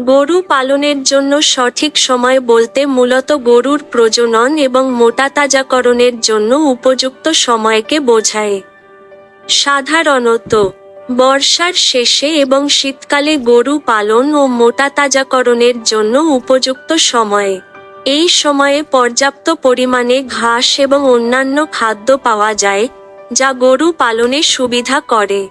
গরু পালনের জন্য সঠিক সময় বলতে মূলত গরুর প্রজনন এবং মোটাতাজাকরণের জন্য উপযুক্ত সময়কে বোঝায়। সাধারণত, বর্ষার শেষে এবং শীতকালে গরু পালন ও মোটা মোটাতাজাকরণের জন্য উপযুক্ত সময়। এই সময়ে পর্যাপ্ত পরিমাণে ঘাস এবং অন্যান্য খাদ্য পাওয়া যায়, যা গরু পালনে সুবিধা করে।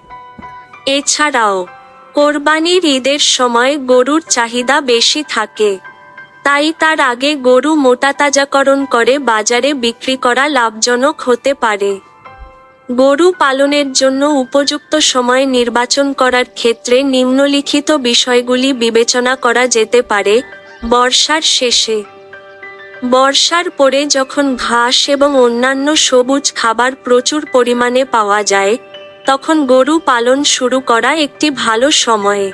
এছাড়াও কোরবানির ঈদের সময় গরুর চাহিদা বেশি থাকে। তাই তার আগে গরু মোটাতাজাকরণ করে বাজারে বিক্রি করা লাভজনক হতে পারে। গরু পালনের জন্য উপযুক্ত সময় নির্বাচন করার ক্ষেত্রে নিম্নলিখিত বিষয়গুলি বিবেচনা করা যেতে পারে বর্ষার শেষে। বর্ষার পরে যখন ঘাস এবং অন্যান্য সবুজ খাবার প্রচুর পরিমাণে পাওয়া যায় তখন গরু পালন শুরু করা একটি ভালো সময়।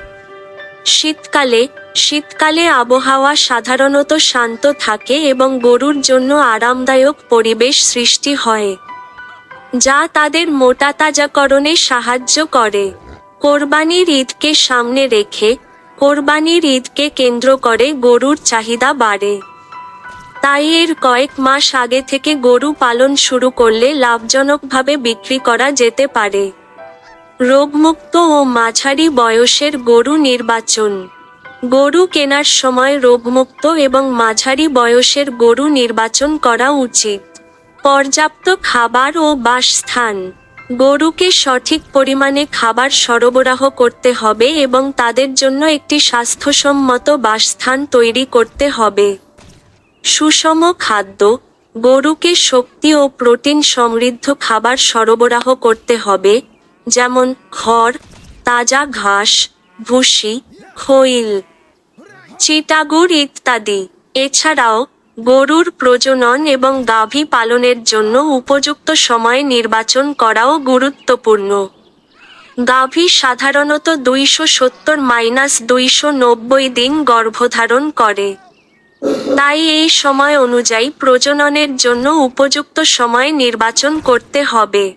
শীতকালে শীতকালে আবহাওয়া সাধারণত শান্ত থাকে এবং গরুর জন্য আরামদায়ক পরিবেশ সৃষ্টি হয়, যা তাদের মোটা তাজাকরণে সাহায্য করে। কোরবানির ঈদকে সামনে রেখে, কোরবানির ঈদকে কেন্দ্র করে গরুর চাহিদা বাড়ে। তাই এর কয়েক মাস আগে থেকে গরু পালন শুরু করলে লাভজনকভাবে বিক্রি করা যেতে পারে। রোগমুক্ত ও মাঝারি বয়সের গরু নির্বাচন। গরু কেনার সময় রোগমুক্ত এবং মাঝারি বয়সের গরু নির্বাচন করা উচিত। পর্যাপ্ত খাবার ও বাসস্থান। গরুকে সঠিক পরিমাণে খাবার সরবরাহ করতে হবে এবং তাদের জন্য একটি স্বাস্থ্যসম্মত বাসস্থান তৈরি করতে হবে। সুষম খাদ্য। গরুকে শক্তি ও প্রোটিন সমৃদ্ধ খাবার সরবরাহ করতে হবে। যেমন খড়, তাজা ঘাস, ভুসি, খৈল চিটাগুড় ইত্যাদি। এছাড়াও গরুর প্রজনন এবং গাভী পালনের জন্য উপযুক্ত সময় নির্বাচন করাও গুরুত্বপূর্ণ। গাভী সাধারণত দুইশো সত্তর মাইনাস দুইশো নব্বই দিন গর্ভধারণ করে। তাই এই সময় অনুযায়ী প্রজননের জন্য উপযুক্ত সময় নির্বাচন করতে হবে।